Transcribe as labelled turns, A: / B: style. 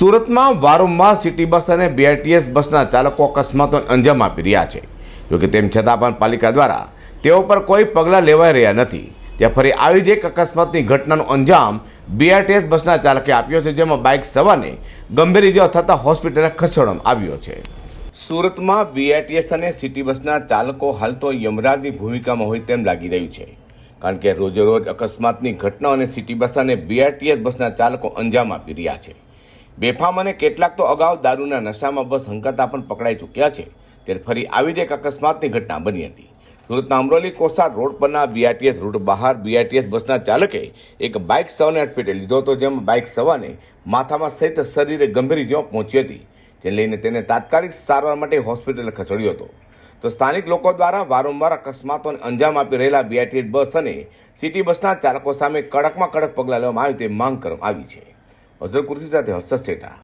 A: સુરતમાં વારંવાર city bus અને બીઆરટીએસ બસના ચાલકો અકસ્માતો અંજામ આપી રહ્યા છે. જોકે તેમ છતાં પણ પાલિકા દ્વારા તેઓ પર કોઈ પગલાં લેવાઈ રહ્યા નથી. ત્યાં ફરી આવી જ એક અકસ્માતની ઘટનાનો અંજામ બીઆરટીએસ બસના ચાલકે આપ્યો છે, જેમાં બાઇક સવારને ગંભીર ઇજાઓ થતાં હોસ્પિટલે ખસેડવામાં આવ્યો છે. સુરતમાં બીઆરટીએસ અને સિટી બસના ચાલકો હાલ તો યમરાજની ભૂમિકામાં હોય તેમ લાગી રહ્યું છે. કારણ કે રોજે રોજ અકસ્માતની ઘટનાઓને સિટી બસ અને બીઆરટીએસ બસના ચાલકો અંજામ આપી રહ્યા છે. બેફામ અને કેટલાક તો અગાઉ દારૂના નશામાં બસ હંકાતા પણ પકડાઈ ચૂક્યા છે. ત્યારે ફરી આવી જ એક અકસ્માતની ઘટના બની હતી. સુરતના અમરોલી કોસાડ રોડ પરના બીઆરટીએસ રૂટ બહાર બીઆરટીએસ બસના ચાલકે એક બાઇક સવારને અટપેટે લીધો હતો, જેમાં બાઇક સવારને માથામાં સહિત શરીરે ગંભીર ઇજાઓ પહોંચી હતી. જે લઈને તેને તાત્કાલિક સારવાર માટે હોસ્પિટલ ખસેડ્યો હતો. તો સ્થાનિક લોકો દ્વારા વારંવાર અકસ્માતોને અંજામ આપી રહેલા બીઆરટીએસ બસ અને સિટી બસના ચાલકો સામે કડકમાં કડક પગલાં લેવામાં આવે તે માંગ કરવામાં આવી છે. হজর কুরসি যাতে হস্ত সেটা